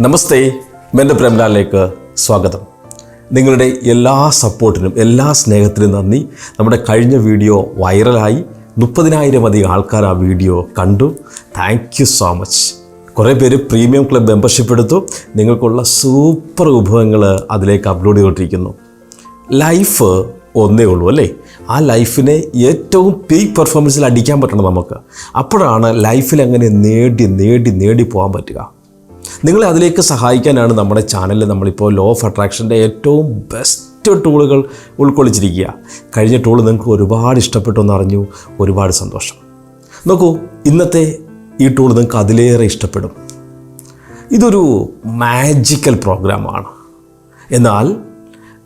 നമസ്തേ മെന്റെ പ്രേംലാലിലേക്ക് സ്വാഗതം. നിങ്ങളുടെ എല്ലാ സപ്പോർട്ടിനും എല്ലാ സ്നേഹത്തിനും നന്ദി. നമ്മുടെ കഴിഞ്ഞ വീഡിയോ വൈറലായി. മുപ്പതിനായിരം അധികം ആൾക്കാർ ആ വീഡിയോ കണ്ടു. താങ്ക് യു സോ മച്ച് കുറേ പേര് പ്രീമിയം ക്ലബ് മെമ്പർഷിപ്പ് എടുത്തു. നിങ്ങൾക്കുള്ള സൂപ്പർ വിഭവങ്ങൾ അതിലേക്ക് അപ്ലോഡ് ചെയ്തുകൊണ്ടിരിക്കുന്നു. ലൈഫ് ഒന്നേ ഉള്ളൂ അല്ലേ? ആ ലൈഫിനെ ഏറ്റവും പീക്ക് പെർഫോമൻസിൽ അടിക്കാൻ പറ്റണം നമുക്ക്. അപ്പോഴാണ് ലൈഫിൽ അങ്ങനെ നേടി നേടി നേടി പോകാൻ പറ്റുക. നിങ്ങളെ അതിലേക്ക് സഹായിക്കാനാണ് നമ്മുടെ ചാനലിൽ നമ്മളിപ്പോൾ ലോ ഓഫ് അട്രാക്ഷന്റെ ഏറ്റവും ബെസ്റ്റ് ടൂളുകൾ ഉൾക്കൊള്ളിച്ചിരിക്കുക. കഴിഞ്ഞ ടൂൾ നിങ്ങൾക്ക് ഒരുപാട് ഇഷ്ടപ്പെട്ടു എന്നറിഞ്ഞു ഒരുപാട് സന്തോഷം. നോക്കൂ ഇന്നത്തെ ഈ ടൂൾ നിങ്ങൾക്ക് അതിലേറെ ഇഷ്ടപ്പെടും. ഇതൊരു മാജിക്കൽ പ്രോഗ്രാമാണ് എന്നാൽ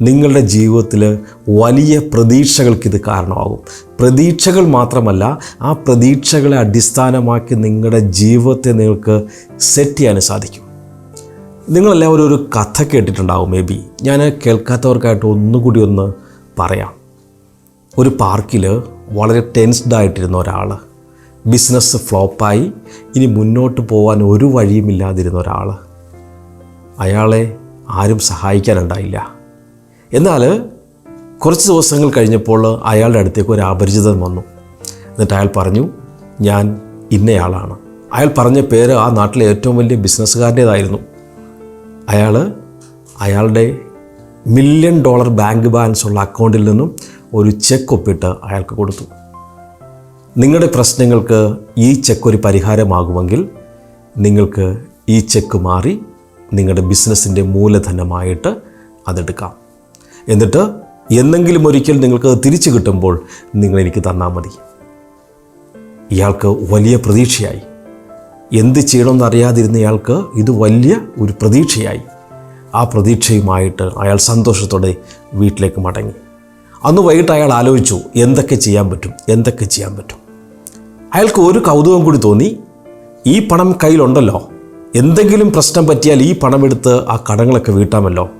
നിങ്ങളുടെ ജീവിതത്തിൽ വലിയ പ്രതീക്ഷകൾക്ക് ഇത് കാരണമാകും. പ്രതീക്ഷകൾ മാത്രമല്ല ആ പ്രതീക്ഷകളെ അടിസ്ഥാനമാക്കി നിങ്ങളുടെ ജീവിതത്തെ നിങ്ങൾക്ക് സെറ്റ് ചെയ്യാൻ സാധിക്കും. നിങ്ങളെല്ലാവരും ഒരു കഥ കേട്ടിട്ടുണ്ടാവും മേ ബി ഞാൻ കേൾക്കാത്തവർക്കായിട്ട് ഒന്നുകൂടി ഒന്ന് പറയാം. ഒരു പാർക്കിൽ വളരെ ടെൻസ്ഡ് ആയിട്ടിരുന്ന ഒരാൾ ബിസിനസ് ഫ്ലോപ്പായി. ഇനി മുന്നോട്ട് പോകാൻ ഒരു വഴിയുമില്ലാതിരുന്ന ഒരാൾ അയാളെ ആരും സഹായിക്കാനുണ്ടായില്ല. എന്നാൽ കുറച്ച് ദിവസങ്ങൾ കഴിഞ്ഞപ്പോൾ അയാളുടെ അടുത്തേക്ക് ഒരു അപരിചിതൻ വന്നു. എന്നിട്ട് അയാൾ പറഞ്ഞു ഞാൻ ഇന്നയാളാണ്. അയാൾ പറഞ്ഞ പേര് ആ നാട്ടിലെ ഏറ്റവും വലിയ ബിസിനസ്സുകാരന്റേതായിരുന്നു. അയാൾ അയാളുടെ മില്യൺ ഡോളർ ബാങ്ക് ബാലൻസ് ഉള്ള അക്കൗണ്ടിൽ നിന്നും ഒരു ചെക്ക് ഒപ്പിട്ട് അയാൾക്ക് കൊടുത്തു. നിങ്ങളുടെ പ്രശ്നങ്ങൾക്ക് ഈ ചെക്ക് ഒരു പരിഹാരമാകുമെങ്കിൽ നിങ്ങൾക്ക് ഈ ചെക്ക് മാറി നിങ്ങളുടെ ബിസിനസ്സിന്റെ മൂലധനമായിട്ട് അതെടുക്കാം. എന്നിട്ട് എന്നെങ്കിലും ഒരിക്കൽ നിങ്ങൾക്ക് തിരിച്ചു കിട്ടുമ്പോൾ നിങ്ങൾ എനിക്ക് തന്നാൽ മതി. ഇയാൾക്ക് വലിയ പ്രതീക്ഷയായി. എന്ത് ചെയ്യണമെന്ന് അറിയാതിരുന്ന ഇയാൾക്ക് ഇത് വലിയ ഒരു പ്രതീക്ഷയായി. ആ പ്രതീക്ഷയുമായിട്ട് അയാൾ സന്തോഷത്തോടെ വീട്ടിലേക്ക് മടങ്ങി. അന്ന് വൈകിട്ട് അയാൾ ആലോചിച്ചു എന്തൊക്കെ ചെയ്യാൻ പറ്റും എന്തൊക്കെ ചെയ്യാൻ പറ്റും. അയാൾക്ക് ഒരു കൗതുകം കൂടി തോന്നി ഈ പണം കയ്യിലുണ്ടല്ലോ. എന്തെങ്കിലും പ്രശ്നം പറ്റിയാൽ ഈ പണമെടുത്ത് ആ കടങ്ങളൊക്കെ വീട്ടാമല്ലോ.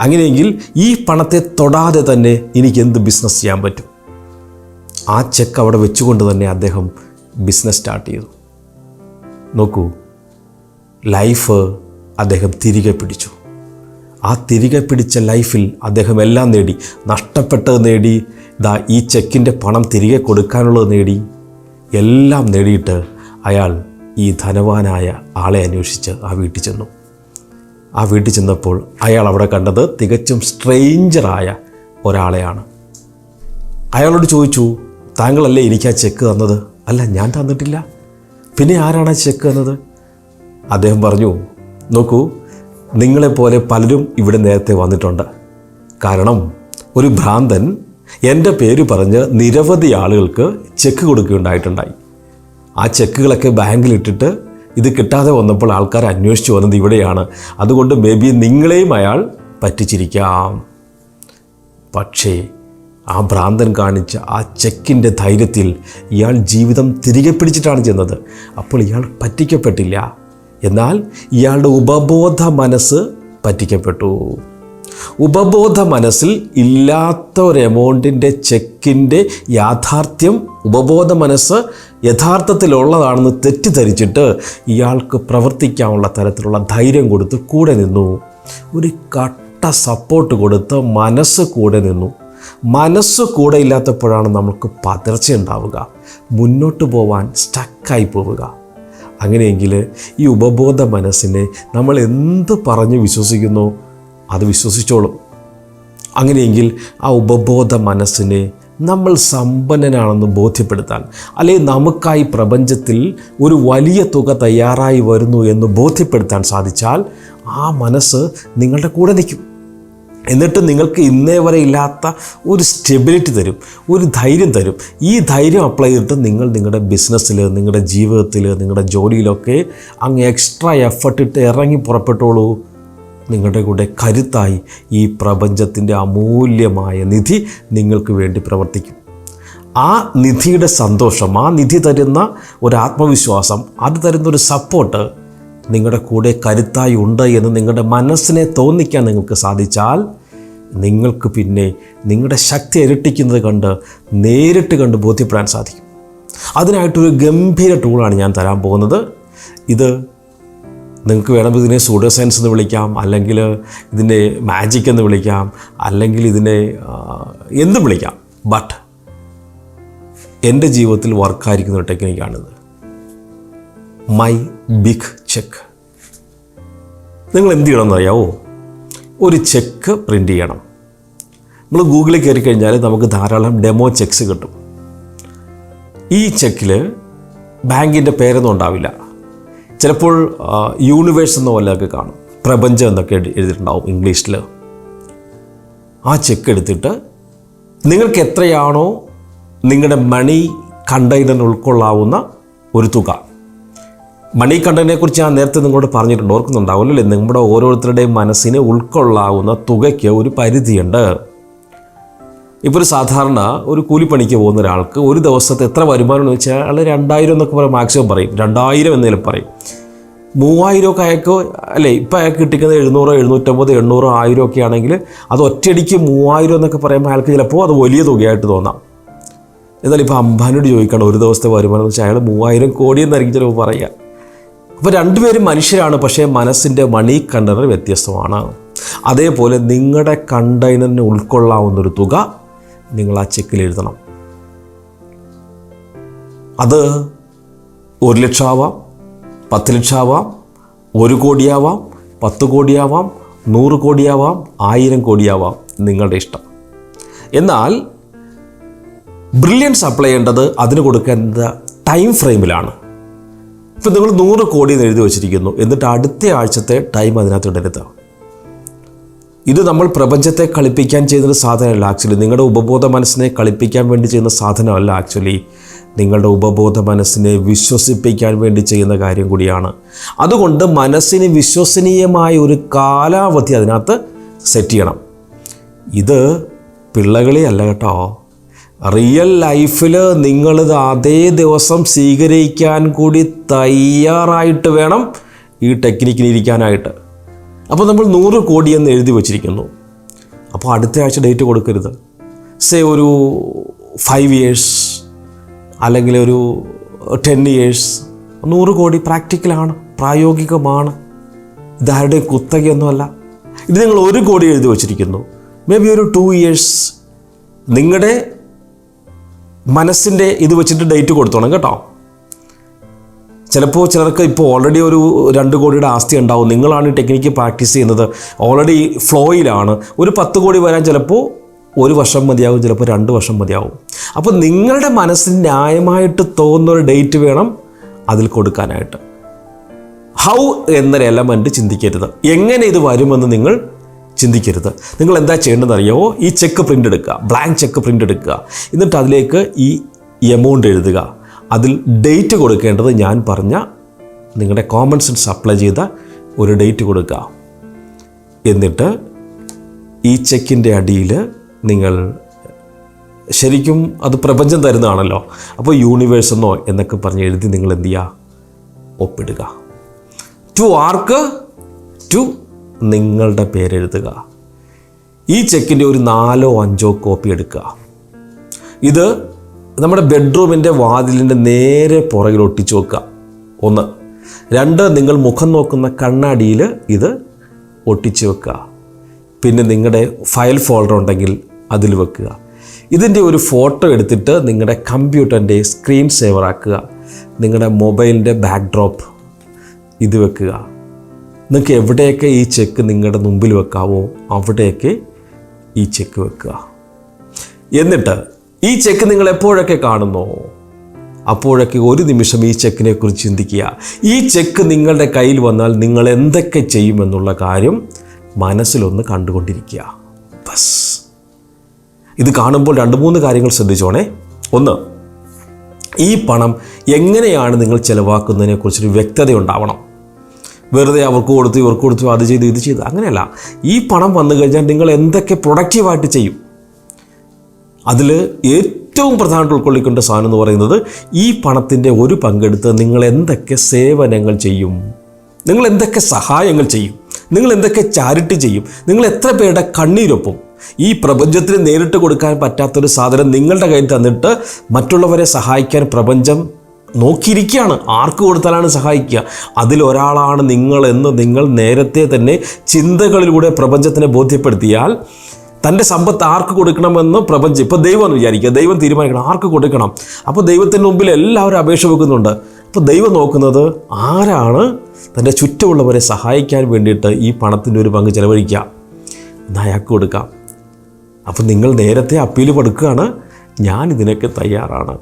അങ്ങനെയെങ്കിൽ ഈ പണത്തെ തൊടാതെ തന്നെ എനിക്ക് എന്ത് ബിസിനസ് ചെയ്യാൻ പറ്റും? ആ ചെക്ക് അവിടെ വെച്ചുകൊണ്ട് തന്നെ അദ്ദേഹം ബിസിനസ് സ്റ്റാർട്ട് ചെയ്തു. നോക്കൂ. ലൈഫ് അദ്ദേഹം തിരികെ പിടിച്ചു. ആ തിരികെ പിടിച്ച ലൈഫിൽ അദ്ദേഹം എല്ലാം നേടി. നഷ്ടപ്പെട്ടത് നേടി. ദാ ഈ ചെക്കിന്റെ പണം തിരികെ കൊടുക്കാനുള്ളത് നേടി. എല്ലാം നേടിയിട്ട് അയാൾ ഈ ധനവാനായ ആളെ അന്വേഷിച്ച് ആ വീട്ടിൽ ചെന്നു. ആ വീട്ടിൽ ചെന്നപ്പോൾ അയാൾ അവിടെ കണ്ടത് തികച്ചും സ്ട്രെയിഞ്ചറായ ഒരാളെയാണ്. അയാളോട് ചോദിച്ചു താങ്കളല്ലേ എനിക്ക് ആ ചെക്ക് തന്നത്? അല്ല ഞാൻ തന്നിട്ടില്ല. പിന്നെ ആരാണ് ചെക്ക് എന്നത് അദ്ദേഹം പറഞ്ഞു നോക്കൂ നിങ്ങളെപ്പോലെ പലരും ഇവിടെ നേരത്തെ വന്നിട്ടുണ്ട്. കാരണം ഒരു ഭ്രാന്തൻ എന്റെ പേര് പറഞ്ഞ് നിരവധി ആളുകൾക്ക് ചെക്ക് കൊടുക്കുകയുണ്ടായിട്ടുണ്ടായി. ആ ചെക്കുകളൊക്കെ ബാങ്കിലിട്ടിട്ട് ഇത് കിട്ടാതെ വന്നപ്പോൾ ആൾക്കാർ അന്വേഷിച്ച് വന്നത് ഇവിടെയാണ്. അതുകൊണ്ട് മേ ബി നിങ്ങളെയും അയാൾ പറ്റിച്ചിരിക്കാം. പക്ഷേ ആ ഭ്രാന്തൻ കാണിച്ച ആ ചെക്കിന്റെ ധൈര്യത്തിൽ ഇയാൾ ജീവിതം തിരികെ പിടിച്ചിട്ടാണ് ചെന്നത്. അപ്പോൾ ഇയാൾ പറ്റിക്കപ്പെട്ടില്ല. എന്നാൽ ഇയാളുടെ ഉപബോധ മനസ്സ് പറ്റിക്കപ്പെട്ടു. ഉപബോധ മനസ്സിൽ ഇല്ലാത്ത ഒരു എമൗണ്ടിന്റെ ചെക്കിന്റെ യാഥാർത്ഥ്യം ഉപബോധ മനസ്സ് യഥാർത്ഥത്തിലുള്ളതാണെന്ന് തെറ്റിദ്ധരിച്ചിട്ട് ഇയാൾക്ക് പ്രവർത്തിക്കാനുള്ള തരത്തിലുള്ള ധൈര്യം കൊടുത്ത് കൂടെ നിന്നു. ഒരു കട്ട സപ്പോർട്ട് കൊടുത്ത് മനസ്സ് കൂടെ നിന്നു. മനസ്സ് കൂടെ ഇല്ലാത്തപ്പോഴാണ് നമുക്ക് പതർച്ച ഉണ്ടാവുക. മുന്നോട്ട് പോവാൻ സ്റ്റക്കായി പോവുക. അങ്ങനെയെങ്കിൽ ഈ ഉപബോധ മനസ്സിനെ നമ്മൾ എന്ത് പറഞ്ഞ് വിശ്വസിക്കുന്നു അത് വിശ്വസിച്ചോളും. അങ്ങനെയെങ്കിൽ ആ ഉപബോധ മനസ്സിനെ നമ്മൾ സമ്പന്നനാണെന്ന് ബോധ്യപ്പെടുത്താൻ അല്ലെങ്കിൽ നമുക്കായി പ്രപഞ്ചത്തിൽ ഒരു വലിയ തുക തയ്യാറായി വരുന്നു എന്ന് ബോധ്യപ്പെടുത്താൻ സാധിച്ചാൽ ആ മനസ്സ് നിങ്ങളുടെ കൂടെ നിൽക്കും. എന്നിട്ട് നിങ്ങൾക്ക് ഇന്നേ വരെ ഇല്ലാത്ത ഒരു സ്റ്റെബിലിറ്റി തരും ഒരു ധൈര്യം തരും. ഈ ധൈര്യം അപ്ലൈ ചെയ്തിട്ട് നിങ്ങൾ നിങ്ങളുടെ ബിസിനസ്സിൽ നിങ്ങളുടെ ജീവിതത്തിൽ നിങ്ങളുടെ ജോലിയിലൊക്കെ അങ്ങ് എക്സ്ട്രാ എഫർട്ട് ഇട്ട് ഇറങ്ങി പുറപ്പെട്ടോളൂ. നിങ്ങളുടെ കൂടെ കരുത്തായി ഈ പ്രപഞ്ചത്തിന്റെ അമൂല്യമായ നിധി നിങ്ങൾക്ക് വേണ്ടി പ്രവർത്തിക്കും. ആ നിധിയുടെ സന്തോഷം ആ നിധി തരുന്ന ഒരു ആത്മവിശ്വാസം അത് തരുന്ന ഒരു സപ്പോർട്ട് നിങ്ങളുടെ കൂടെ കരുത്തായി ഉണ്ട് എന്ന് നിങ്ങളുടെ മനസ്സിനെ തോന്നിക്കാൻ നിങ്ങൾക്ക് സാധിച്ചാൽ നിങ്ങൾക്ക് പിന്നെ നിങ്ങളുടെ ശക്തി ഇരട്ടിക്കുന്നത് കണ്ട് നേരിട്ട് കണ്ട് ബോധ്യപ്പെടാൻ സാധിക്കും. അതിനായിട്ടൊരു ഗംഭീര ടൂളാണ് ഞാൻ തരാൻ പോകുന്നത്. ഇത് നിങ്ങൾക്ക് വേണമെങ്കിൽ ഇതിനെ സൂഡോ സയൻസ് എന്ന് വിളിക്കാം അല്ലെങ്കിൽ ഇതിനെ മാജിക് എന്ന് വിളിക്കാം അല്ലെങ്കിൽ ഇതിനെ എന്തും വിളിക്കാം. ബട്ട് എന്റെ ജീവിതത്തിൽ വർക്കായിരിക്കുന്ന ഒരു ടെക്നിക്കാണിത് മൈ ബിഗ് ചെക്ക് നിങ്ങൾ എന്ത് ചെയ്യണമെന്ന് അറിയാവോ ഒരു ചെക്ക് പ്രിന്റ് ചെയ്യണം. നമ്മൾ ഗൂഗിളിൽ കയറി കഴിഞ്ഞാൽ നമുക്ക് ധാരാളം ഡെമോ ചെക്ക്സ് കിട്ടും. ഈ ചെക്കിൽ ബാങ്കിന്റെ പേരൊന്നും ഉണ്ടാവില്ല. ചിലപ്പോൾ യൂണിവേഴ്സ് എന്ന പോലെയൊക്കെ കാണും. പ്രപഞ്ചം എന്നൊക്കെ എഴുതി- എഴുതിയിട്ടുണ്ടാവും ഇംഗ്ലീഷിൽ. ആ ചെക്ക് എടുത്തിട്ട് നിങ്ങൾക്ക് എത്രയാണോ നിങ്ങളുടെ മണി കണ്ടെയ്നറിന് ഉൾക്കൊള്ളാവുന്ന ഒരു തുക. മണി കണ്ടനെ കുറിച്ച് ഞാൻ നേരത്തെ നിങ്ങളോട് പറഞ്ഞിട്ടുണ്ട്. ഓർക്കുന്നുണ്ടാവുമല്ലോ നമ്മുടെ ഓരോരുത്തരുടെയും മനസ്സിനെ ഉൾക്കൊള്ളാവുന്ന തുകയ്ക്ക് ഒരു പരിധിയുണ്ട്. ഇപ്പോൾ ഒരു സാധാരണ ഒരു കൂലിപ്പണിക്ക് പോകുന്ന ഒരാൾക്ക് ഒരു ദിവസത്തെ എത്ര വരുമാനം എന്ന് വെച്ചാൽ അയാൾ രണ്ടായിരം എന്നൊക്കെ പറയും മാക്സിമം പറയും. രണ്ടായിരം എന്നതിലും പറയും. മൂവായിരം ഒക്കെ അയാൾക്ക് അല്ലേ ഇപ്പം അയാൾക്ക് കിട്ടിക്കുന്നത് എഴുന്നൂറോ എഴുന്നൂറ്റമ്പത് എണ്ണൂറോ ആയിരം ഒക്കെ ആണെങ്കിൽ അത് ഒറ്റയടിക്ക് മൂവായിരം എന്നൊക്കെ പറയുമ്പോൾ അയാൾക്ക് ചിലപ്പോൾ അത് വലിയ തുകയായിട്ട് തോന്നാം. എന്നാൽ അംബാനിയോട് ചോദിക്കണം ഒരു ദിവസത്തെ വരുമാനം എന്ന് വെച്ചാൽ അയാൾ മൂവായിരം കോടി എന്നായിരിക്കും ചിലപ്പോൾ പറയുക. അപ്പോൾ രണ്ടുപേരും മനുഷ്യരാണ് പക്ഷേ മനസ്സിന്റെ മണി കണ്ടനർ വ്യത്യസ്തമാണ്. അതേപോലെ നിങ്ങളുടെ കണ്ടെയ്നറിന് ഉൾക്കൊള്ളാവുന്നൊരു തുക നിങ്ങൾ ആ ചെക്കിൽ എഴുതണം. അത് ഒരു ലക്ഷമാവാം പത്ത് ലക്ഷമാവാം ഒരു കോടിയാവാം പത്ത് കോടിയാവാം നൂറ് കോടിയാവാം ആയിരം കോടിയാവാം നിങ്ങളുടെ ഇഷ്ടം. എന്നാൽ ബ്രില്യൻസ് അപ്ലൈ ചെയ്യേണ്ടത് അതിന് കൊടുക്കേണ്ട ടൈം ഫ്രെയിമിലാണ് ഇപ്പം നിങ്ങൾ നൂറ് കോടി എന്ന് എഴുതി വെച്ചിരിക്കുന്നു. എന്നിട്ട് അടുത്ത ആഴ്ചത്തെ ടൈം അതിനകത്ത് ഇടരുത്. ഇത് നമ്മൾ പ്രപഞ്ചത്തെ കളിപ്പിക്കാൻ ചെയ്യുന്നൊരു സാധനമല്ല ആക്ച്വലി നിങ്ങളുടെ ഉപബോധ മനസ്സിനെ കളിപ്പിക്കാൻ വേണ്ടി ചെയ്യുന്ന സാധനമല്ല ആക്ച്വലി നിങ്ങളുടെ ഉപബോധ മനസ്സിനെ വിശ്വസിപ്പിക്കാൻ വേണ്ടി ചെയ്യുന്ന കാര്യം കൂടിയാണ്. അതുകൊണ്ട് മനസ്സിന് വിശ്വസനീയമായ ഒരു കാലാവധി അതിനകത്ത് സെറ്റ് ചെയ്യണം. ഇത് പിള്ളകളെ അല്ല കേട്ടോ. റിയൽ ലൈഫിൽ നിങ്ങളിത് അതേ ദിവസം സ്വീകരിക്കാൻ കൂടി തയ്യാറായിട്ട് വേണം ഈ ടെക്നിക്കിന് ഇരിക്കാനായിട്ട്. അപ്പോൾ നമ്മൾ നൂറ് കോടി എന്ന് എഴുതി വച്ചിരിക്കുന്നു. അപ്പോൾ അടുത്ത ആഴ്ച ഡേറ്റ് കൊടുക്കരുത്. സേ ഒരു ഫൈവ് ഇയേഴ്സ് അല്ലെങ്കിൽ ഒരു ടെൻ ഇയേഴ്സ് നൂറ് കോടി പ്രാക്ടിക്കലാണ് പ്രായോഗികമാണ്. ഇതാരുടെ കുത്തകയൊന്നുമല്ല. ഇത് നിങ്ങൾ ഒരു കോടി എഴുതി വച്ചിരിക്കുന്നു. മേ ബി ഒരു ടു ഇയേഴ്സ് നിങ്ങളുടെ മനസ്സിന്റെ ഇത് വെച്ചിട്ട് ഡേറ്റ് കൊടുത്തോണം കേട്ടോ. ചിലപ്പോൾ ചിലർക്ക് ഇപ്പോൾ ഓൾറെഡി ഒരു രണ്ട് കോടിയുടെ ആസ്തി ഉണ്ടാവും. നിങ്ങളാണ് ടെക്നിക്ക് പ്രാക്ടീസ് ചെയ്യുന്നത്. ഓൾറെഡി ഫ്ലോയിലാണ് ഒരു പത്ത് കോടി വരാൻ ചിലപ്പോൾ ഒരു വർഷം മതിയാവും ചിലപ്പോൾ രണ്ട് വർഷം മതിയാവും. അപ്പോൾ നിങ്ങളുടെ മനസ്സിന് ന്യായമായിട്ട് തോന്നുന്ന ഒരു ഡേറ്റ് വേണം അതിൽ കൊടുക്കാനായിട്ട്. ഹൗ എന്നൊരു എലമെന്റ് ചിന്തിക്കരുത്. എങ്ങനെ ഇത് വരുമെന്ന് നിങ്ങൾ ചിന്തിക്കരുത്. നിങ്ങൾ എന്താ ചെയ്യേണ്ടതെന്ന് അറിയാമോ ഈ ചെക്ക് പ്രിന്റ് എടുക്കുക. ബ്ലാങ്ക് ചെക്ക് പ്രിന്റ് എടുക്കുക. എന്നിട്ട് അതിലേക്ക് ഈ എമൗണ്ട് എഴുതുക. അതിൽ ഡേറ്റ് കൊടുക്കേണ്ടത് ഞാൻ പറഞ്ഞ നിങ്ങളുടെ കോമൺ സെൻസ് അപ്ലൈ ചെയ്ത ഒരു ഡേറ്റ് കൊടുക്കുക. എന്നിട്ട് ഈ ചെക്കിന്റെ അടിയിൽ നിങ്ങൾ ശരിക്കും അത് പ്രപഞ്ചം തരുന്നതാണല്ലോ. അപ്പോൾ യൂണിവേഴ്സ് എന്നോ എന്നൊക്കെ പറഞ്ഞ് എഴുതി നിങ്ങൾ എന്ത് ചെയ്യുക? ഒപ്പിടുക. ടു ആർക്ക് ടു നിങ്ങളുടെ പേരെഴുതുക. ഈ ചെക്കിന്റെ ഒരു നാലോ അഞ്ചോ കോപ്പി എടുക്കുക. ഇത് നമ്മുടെ ബെഡ്റൂമിന്റെ വാതിലിന്റെ നേരെ പുറകിൽ ഒട്ടിച്ചു വെക്കുക. ഒന്ന്. രണ്ട് നിങ്ങൾ മുഖം നോക്കുന്ന കണ്ണാടിയിൽ ഇത് ഒട്ടിച്ചു വെക്കുക. പിന്നെ നിങ്ങളുടെ ഫയൽ ഫോൾഡർ ഉണ്ടെങ്കിൽ അതിൽ വെക്കുക. ഇതിന്റെ ഒരു ഫോട്ടോ എടുത്തിട്ട് നിങ്ങളുടെ കമ്പ്യൂട്ടറിന്റെ സ്ക്രീൻ സേവർ ആക്കുക നിങ്ങളുടെ മൊബൈലിന്റെ ബാക്ക്ഡ്രോപ്പ് ഇത് വെക്കുക. നിങ്ങൾക്ക് എവിടെയൊക്കെ ഈ ചെക്ക് നിങ്ങളുടെ മുമ്പിൽ വെക്കാവോ അവിടെയൊക്കെ ഈ ചെക്ക് വെക്കുക. എന്നിട്ട് ഈ ചെക്ക് നിങ്ങൾ എപ്പോഴൊക്കെ കാണുന്നോ? അപ്പോഴൊക്കെ ഒരു നിമിഷം ഈ ചെക്കിനെ കുറിച്ച് ചിന്തിക്കുക. ഈ ചെക്ക് നിങ്ങളുടെ കയ്യിൽ വന്നാൽ നിങ്ങൾ എന്തൊക്കെ ചെയ്യുമെന്നുള്ള കാര്യം മനസ്സിലൊന്ന് കണ്ടുകൊണ്ടിരിക്കുക. ബസ്. ഇത് കാണുമ്പോൾ രണ്ട് മൂന്ന് കാര്യങ്ങൾ ശ്രദ്ധിച്ചോണേ. ഒന്ന് ഈ പണം എങ്ങനെയാണ് നിങ്ങൾ ചിലവാക്കുന്നതിനെ കുറിച്ചൊരു വ്യക്തത ഉണ്ടാവണം വെറുതെ അവർക്ക് കൊടുത്തു ഇവർക്ക് കൊടുത്തു അത് ചെയ്തു ഇത് ചെയ്തു. അങ്ങനെയല്ല. ഈ പണം വന്നു കഴിഞ്ഞാൽ നിങ്ങൾ എന്തൊക്കെ പ്രൊഡക്റ്റീവായിട്ട് ചെയ്യും? അതിൽ ഏറ്റവും പ്രധാനമായിട്ട് ഉൾക്കൊള്ളിക്കേണ്ട സാധനം എന്ന് പറയുന്നത് ഈ പണത്തിന്റെ ഒരു പങ്കെടുത്ത് നിങ്ങൾ എന്തൊക്കെ സേവനങ്ങൾ ചെയ്യും? നിങ്ങൾ എന്തൊക്കെ സഹായങ്ങൾ ചെയ്യും? നിങ്ങൾ എന്തൊക്കെ ചാരിറ്റി ചെയ്യും? നിങ്ങൾ എത്ര പേരുടെ കണ്ണീരൊപ്പം? ഈ പ്രപഞ്ചത്തിന് നേരിട്ട് കൊടുക്കാൻ പറ്റാത്തൊരു സാധനം നിങ്ങളുടെ കയ്യിൽ തന്നിട്ട് മറ്റുള്ളവരെ സഹായിക്കാൻ പ്രപഞ്ചം നോക്കിയിരിക്കുകയാണ്. ആർക്ക് കൊടുത്താലാണ് സഹായിക്കുക? അതിലൊരാളാണ് നിങ്ങളെന്ന് നിങ്ങൾ നേരത്തെ തന്നെ ചിന്തകളിലൂടെ പ്രപഞ്ചത്തിനെ ബോധ്യപ്പെടുത്തിയാൽ തന്റെ സമ്പത്ത് ആർക്ക് കൊടുക്കണമെന്ന് പ്രപഞ്ചം ഇപ്പോൾ ദൈവം എന്ന് വിചാരിക്കുക. ദൈവം തീരുമാനിക്കണം ആർക്ക് കൊടുക്കണം? അപ്പോൾ ദൈവത്തിന് മുമ്പിൽ എല്ലാവരും അപേക്ഷ വെക്കുന്നുണ്ട്. അപ്പോൾ ദൈവം നോക്കുന്നത് ആരാണ് തന്റെ ചുറ്റുമുള്ളവരെ സഹായിക്കാൻ വേണ്ടിയിട്ട് ഈ പണത്തിന്റെ ഒരു പങ്ക് ചിലവഴിക്കുക? എന്നാൽ അയാൾക്ക് കൊടുക്കാം. അപ്പം നിങ്ങൾ നേരത്തെ അപ്പീൽ കൊടുക്കുകയാണ് ഞാൻ ഇതിനൊക്കെ തയ്യാറാണ്.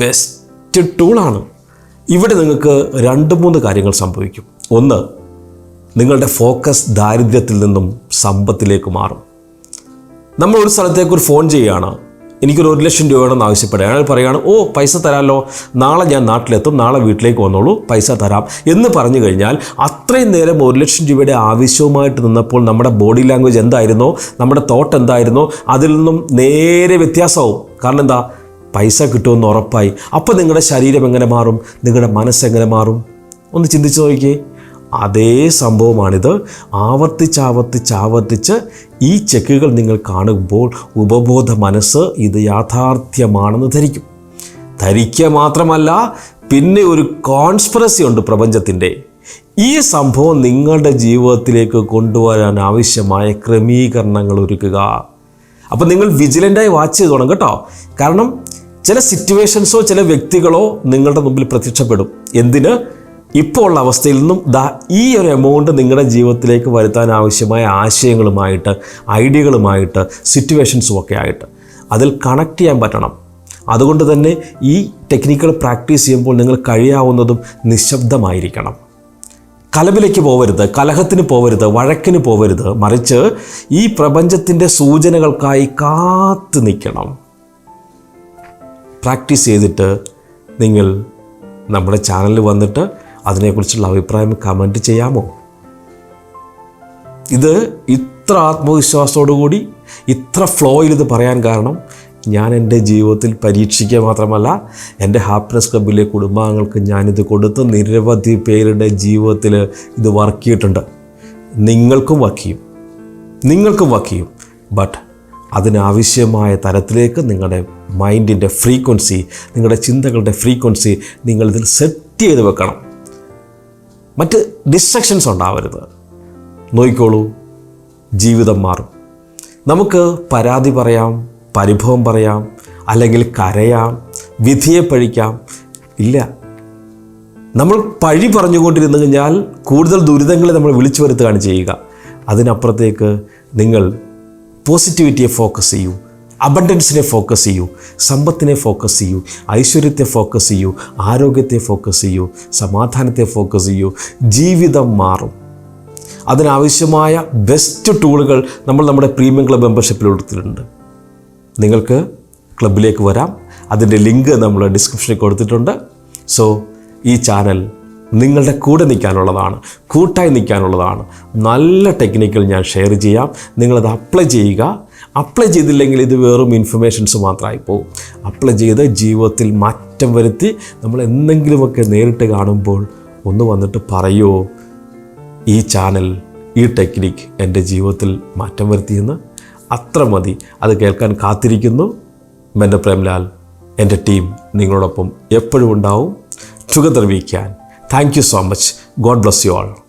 ബെസ്റ്റ് ടൂളാണ്. ഇവിടെ നിങ്ങൾക്ക് രണ്ട് മൂന്ന് കാര്യങ്ങൾ സംഭവിക്കും. ഒന്ന് നിങ്ങളുടെ ഫോക്കസ് ദാരിദ്ര്യത്തിൽ നിന്നും സമ്പത്തിലേക്ക് മാറും. നമ്മൾ ഒരു സ്ഥലത്തേക്ക് ഒരു ഫോൺ ചെയ്യുകയാണ്. എനിക്കൊരു ഒരു ലക്ഷം രൂപ വേണമെന്ന് ആവശ്യപ്പെടുക. അയാൾ പറയുകയാണ് ഓ പൈസ തരാമല്ലോ. നാളെ ഞാൻ നാട്ടിലെത്തും. നാളെ വീട്ടിലേക്ക് വന്നോളൂ. പൈസ തരാം. എന്ന് പറഞ്ഞു കഴിഞ്ഞാൽ അത്രയും നേരം ഒരു ലക്ഷം രൂപയുടെ ആവശ്യവുമായിട്ട് നിന്നപ്പോൾ നമ്മുടെ ബോഡി ലാംഗ്വേജ് എന്തായിരുന്നോ? നമ്മുടെ തോട്ട് എന്തായിരുന്നോ? അതിൽ നിന്നും നേരെ വ്യത്യാസമാവും. കാരണം എന്താ? പൈസ കിട്ടുമെന്ന് ഉറപ്പായി. അപ്പോൾ നിങ്ങളുടെ ശരീരം എങ്ങനെ മാറും? നിങ്ങളുടെ മനസ്സ് എങ്ങനെ മാറും? ഒന്ന് ചിന്തിച്ച് നോക്കിയേ അതേ സംഭവമാണിത്. ആവർത്തിച്ച് ആവർത്തിച്ച് ആവർത്തിച്ച് ഈ ചെക്കുകൾ നിങ്ങൾ കാണുമ്പോൾ ഉപബോധ മനസ്സ് ഇത് യാഥാർത്ഥ്യമാണെന്ന് ധരിക്കും. ധരിക്കുക മാത്രമല്ല പിന്നെ ഒരു കോൺസ്പിറസി ഉണ്ട് പ്രപഞ്ചത്തിന്റെ ഈ സംഭവം നിങ്ങളുടെ ജീവിതത്തിലേക്ക് കൊണ്ടുവരാൻ ആവശ്യമായ ക്രമീകരണങ്ങൾ ഒരുക്കുക. അപ്പോൾ നിങ്ങൾ വിജിലന്റായി വാച്ച് ചെയ്ത് തുടങ്ങും കേട്ടോ. കാരണം ചില സിറ്റുവേഷൻസോ ചില വ്യക്തികളോ നിങ്ങളുടെ മുമ്പിൽ പ്രത്യക്ഷപ്പെടും. എന്തിന്? ഇപ്പോൾ ഉള്ള അവസ്ഥയിൽ നിന്നും ദാ ഈ ഒരു എമൗണ്ട് നിങ്ങളുടെ ജീവിതത്തിലേക്ക് വരുത്താൻ ആവശ്യമായ ആശയങ്ങളുമായിട്ട് ഐഡിയകളുമായിട്ട് സിറ്റുവേഷൻസും ഒക്കെ ആയിട്ട്. അതിൽ കണക്ട് ചെയ്യാൻ പറ്റണം. അതുകൊണ്ട് തന്നെ ഈ ടെക്നിക്കുകൾ പ്രാക്ടീസ് ചെയ്യുമ്പോൾ നിങ്ങൾ കഴിയാവുന്നതും നിശബ്ദമായിരിക്കണം. കലവിലേക്ക് പോവരുത് കലഹത്തിന് പോവരുത് വഴക്കിന് പോവരുത് മറിച്ച് ഈ പ്രപഞ്ചത്തിന്റെ സൂചനകൾക്കായി കാത്തു നിൽക്കണം. പ്രാക്ടീസ് ചെയ്തിട്ട് നിങ്ങൾ നമ്മുടെ ചാനലിൽ വന്നിട്ട് അതിനെക്കുറിച്ചുള്ള അഭിപ്രായം കമന്റ് ചെയ്യാമോ? ഇത് ഇത്ര ആത്മവിശ്വാസത്തോടു കൂടി ഇത്ര ഫ്ലോയിൽ ഇത് പറയാൻ കാരണം ഞാൻ എന്റെ ജീവിതത്തിൽ പരീക്ഷിക്കുക മാത്രമല്ല എന്റെ ഹാപ്പിനെസ് ക്ലബിലെ കുടുംബാംഗങ്ങൾക്ക് ഞാനിത് കൊടുത്ത് നിരവധി പേരുടെ ജീവിതത്തിൽ ഇത് വർക്ക് ചെയ്തിട്ടുണ്ട്. നിങ്ങൾക്കും വർക്ക് ചെയ്യും. നിങ്ങൾക്കും വർക്ക് ചെയ്യും. ബട്ട് അതിനാവശ്യമായ തരത്തിലേക്ക് നിങ്ങളുടെ മൈൻഡിന്റെ ഫ്രീക്വൻസി നിങ്ങളുടെ ചിന്തകളുടെ ഫ്രീക്വൻസി നിങ്ങളിതിൽ സെറ്റ് ചെയ്ത് വെക്കണം. മറ്റ് ഡിസ്ട്രക്ഷൻസ് ഉണ്ടാവരുത്. നോക്കിക്കോളൂ ജീവിതം മാറും. നമുക്ക് പരാതി പറയാം പരിഭവം പറയാം അല്ലെങ്കിൽ കരയാം വിധിയെ പഴിക്കാം. ഇല്ല. നമ്മൾ പഴി പറഞ്ഞുകൊണ്ടിരുന്നു കഴിഞ്ഞാൽ കൂടുതൽ ദുരിതങ്ങളെ നമ്മൾ വിളിച്ചു വരുത്തുകയാണ് ചെയ്യുക. അതിനപ്പുറത്തേക്ക് നിങ്ങൾ പോസിറ്റിവിറ്റിയെ ഫോക്കസ് ചെയ്യൂ. അബണ്ടൻസിനെ ഫോക്കസ് ചെയ്യൂ. സമ്പത്തിനെ ഫോക്കസ് ചെയ്യൂ. ഐശ്വര്യത്തെ ഫോക്കസ് ചെയ്യൂ. ആരോഗ്യത്തെ ഫോക്കസ് ചെയ്യൂ. സമാധാനത്തെ ഫോക്കസ് ചെയ്യൂ. ജീവിതം മാറും. അതിനാവശ്യമായ ബെസ്റ്റ് ടൂളുകൾ നമ്മൾ നമ്മുടെ പ്രീമിയം ക്ലബ് മെമ്പർഷിപ്പിൽ കൊടുത്തിട്ടുണ്ട്. നിങ്ങൾക്ക് ക്ലബിലേക്ക് വരാം. അതിന്റെ ലിങ്ക് നമ്മൾ ഡിസ്ക്രിപ്ഷനിൽ കൊടുത്തിട്ടുണ്ട്. സോ ഈ ചാനൽ നിങ്ങളുടെ കൂടെ നിൽക്കാനുള്ളതാണ് കൂട്ടായി നിൽക്കാനുള്ളതാണ്. നല്ല ടെക്നിക്കൽ ഞാൻ ഷെയർ ചെയ്യാം. നിങ്ങളത് അപ്ലൈ ചെയ്യുക. അപ്ലൈ ചെയ്തില്ലെങ്കിൽ ഇത് വെറും ഇൻഫർമേഷൻസ് മാത്രമായി പോകും. അപ്ലൈ ചെയ്ത് ജീവിതത്തിൽ മാറ്റം വരുത്തി നമ്മൾ എന്തെങ്കിലുമൊക്കെ നേരിട്ട് കാണുമ്പോൾ ഒന്ന് വന്നിട്ട് പറയുമോ ഈ ചാനൽ ഈ ടെക്നിക്ക് എന്റെ ജീവിതത്തിൽ മാറ്റം വരുത്തിയെന്ന്? അത്ര മതി. അത് കേൾക്കാൻ കാത്തിരിക്കുന്നു. മെന്റെ പ്രേംലാൽ എന്റെ ടീം നിങ്ങളോടൊപ്പം എപ്പോഴും ഉണ്ടാവും. Together we can Thank you so much. God bless you all.